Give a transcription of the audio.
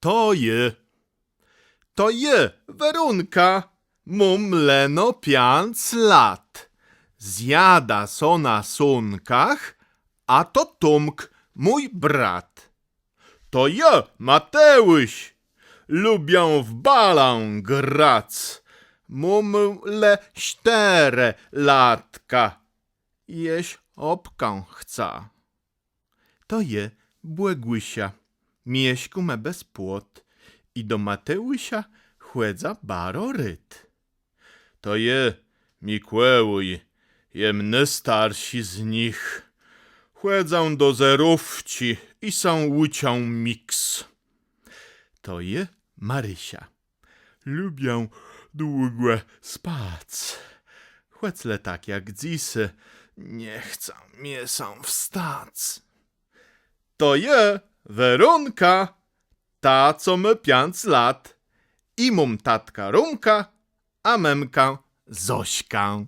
To je. To je, Werunka, mum leno pięć lat. Zjada so na sunkach, a to Tomk, mój brat. To ja, Mateusz, lubię w balę grać. Mum le cztery latka, jeś opkę chca. To je Błegłysia, mieśku me bez płot i do Mateusia chłedza baro ryt. To je, Mikłełuj, jemny starsi z nich. Chłedzą do zerówci i są łucią miks. To je Marysia. Lubię długo spać. Chłecle tak jak dzisy, nie chcą miesą wstać. To je Werunka, ta co my pięć lat. I mum tatka Rumka, a memka Zośka.